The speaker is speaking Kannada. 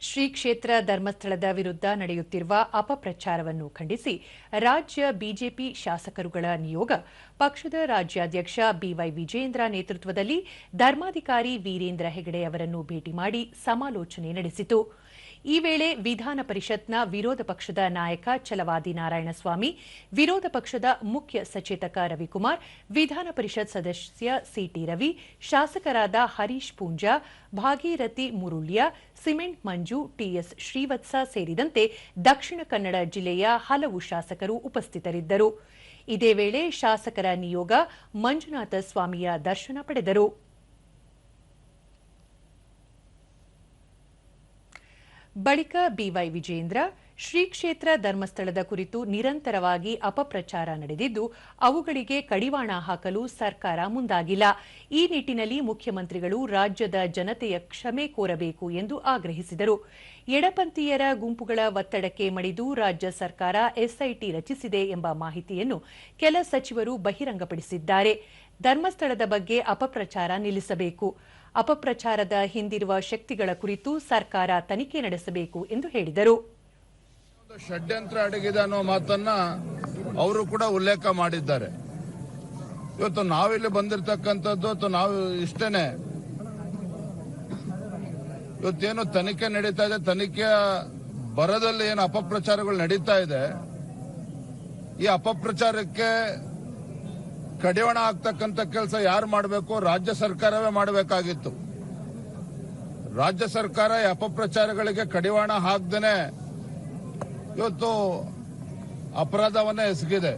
ಶ್ರೀ ಕ್ಷೇತ್ರ ಧರ್ಮಸ್ಥಳದ ವಿರುದ್ಧ ನಡೆಯುತ್ತಿರುವ ಅಪಪ್ರಚಾರವನ್ನು ಖಂಡಿಸಿ ರಾಜ್ಯ ಬಿಜೆಪಿ ಶಾಸಕರುಗಳ ನಿಯೋಗ, ಪಕ್ಷದ ರಾಜ್ಯಾಧ್ಯಕ್ಷ ಬಿವೈ ವಿಜೇಂದ್ರ ನೇತೃತ್ವದಲ್ಲಿ ಧರ್ಮಾಧಿಕಾರಿ ವೀರೇಂದ್ರ ಹೆಗಡೆ ಅವರನ್ನು ಭೇಟಿ ಮಾಡಿ ಸಮಾಲೋಚನೆ ನಡೆಸಿತು. ಈ ವೇಳೆ ವಿಧಾನ ಪರಿಷತ್ನ ವಿರೋಧ ಪಕ್ಷದ ನಾಯಕ ಛಲವಾದಿ ನಾರಾಯಣಸ್ವಾಮಿ, ವಿರೋಧ ಪಕ್ಷದ ಮುಖ್ಯ ಸಚೇತಕ ರವಿಕುಮಾರ್, ವಿಧಾನ ಪರಿಷತ್ ಸದಸ್ಯ ಸಿಟಿ ರವಿ, ಶಾಸಕರಾದ Harish Poonja, Bhagirathi Murulya, cement Manju T S Srivatsa ಸೇರಿದಂತೆ ದಕ್ಷಿಣ ಕನ್ನಡ ಜಿಲ್ಲೆಯ ಹಲವು ಶಾಸಕರು ಉಪಸ್ಥಿತರಿದ್ದರು. ಇದೇ ವೇಳೆ ಶಾಸಕರ ನಿಯೋಗ ಮಂಜುನಾಥ ಸ್ವಾಮಿಯ ದರ್ಶನ ಪಡೆದರು. ಬಳಿಕ ಬಿವೈ ವಿಜೇಂದ್ರ ಶ್ರೀ ಕ್ಷೇತ್ರ ಧರ್ಮಸ್ಥಳದ ಕುರಿತು ನಿರಂತರವಾಗಿ ಅಪಪ್ರಚಾರ ನಡೆದಿದ್ದು, ಅವುಗಳಿಗೆ ಕಡಿವಾಣ ಹಾಕಲು ಸರ್ಕಾರ ಮುಂದಾಗಿಲ್ಲ. ಈ ನಿಟ್ಟಿನಲ್ಲಿ ಮುಖ್ಯಮಂತ್ರಿಗಳು ರಾಜ್ಯದ ಜನತೆಯ ಕ್ಷಮೆ ಕೋರಬೇಕು ಎಂದು ಆಗ್ರಹಿಸಿದರು. ಎಡಪಂಥೀಯರ ಗುಂಪುಗಳ ಒತ್ತಡಕ್ಕೆ ಮಣಿದು ರಾಜ್ಯ ಸರ್ಕಾರ ಎಸ್ಐಟಿ ರಚಿಸಿದೆ ಎಂಬ ಮಾಹಿತಿಯನ್ನು ಕೆಲ ಸಚಿವರು ಬಹಿರಂಗಪಡಿಸಿದ್ದಾರೆ. ಧರ್ಮಸ್ಥಳದ ಬಗ್ಗೆ ಅಪಪ್ರಚಾರ ನಿಲ್ಲಿಸಬೇಕು. ಅಪಪ್ರಚಾರದ ಹಿಂದಿರುವ ಶಕ್ತಿಗಳ ಕುರಿತು ಸರ್ಕಾರ ತನಿಖೆ ನಡೆಸಬೇಕು ಎಂದು ಹೇಳಿದರು. ಷಡ್ಯಂತ್ರ ಅಡಗಿದೆ ಅನ್ನೋ ಮಾತನ್ನ ಅವರು ಕೂಡ ಉಲ್ಲೇಖ ಮಾಡಿದ್ದಾರೆ. ಇವತ್ತು ನಾವಿಲ್ಲಿ ಬಂದಿರತಕ್ಕಂಥದ್ದು ಅಥವಾ ನಾವು ಇಷ್ಟೇನೆ ಇವತ್ತೇನು ತನಿಖೆ ನಡೀತಾ ಇದೆ, ತನಿಖೆಯ ಬರದಲ್ಲಿ ಏನು ಅಪಪ್ರಚಾರಗಳು ನಡೀತಾ ಇದೆ. ಈ ಅಪಪ್ರಚಾರಕ್ಕೆ ಕಡಿವಾಣ ಆಗ್ತಕ್ಕಂಥ ಕೆಲಸ ಯಾರು ಮಾಡಬೇಕು? ರಾಜ್ಯ ಸರ್ಕಾರವೇ ಮಾಡಬೇಕಾಗಿತ್ತು. ರಾಜ್ಯ ಸರ್ಕಾರ ಈ ಅಪಪ್ರಚಾರಗಳಿಗೆ ಕಡಿವಾಣ ಹಾಕ್ದೇನೆ ಇವತ್ತು ಅಪರಾಧವನ್ನೇ ಎಸಗಿದೆ.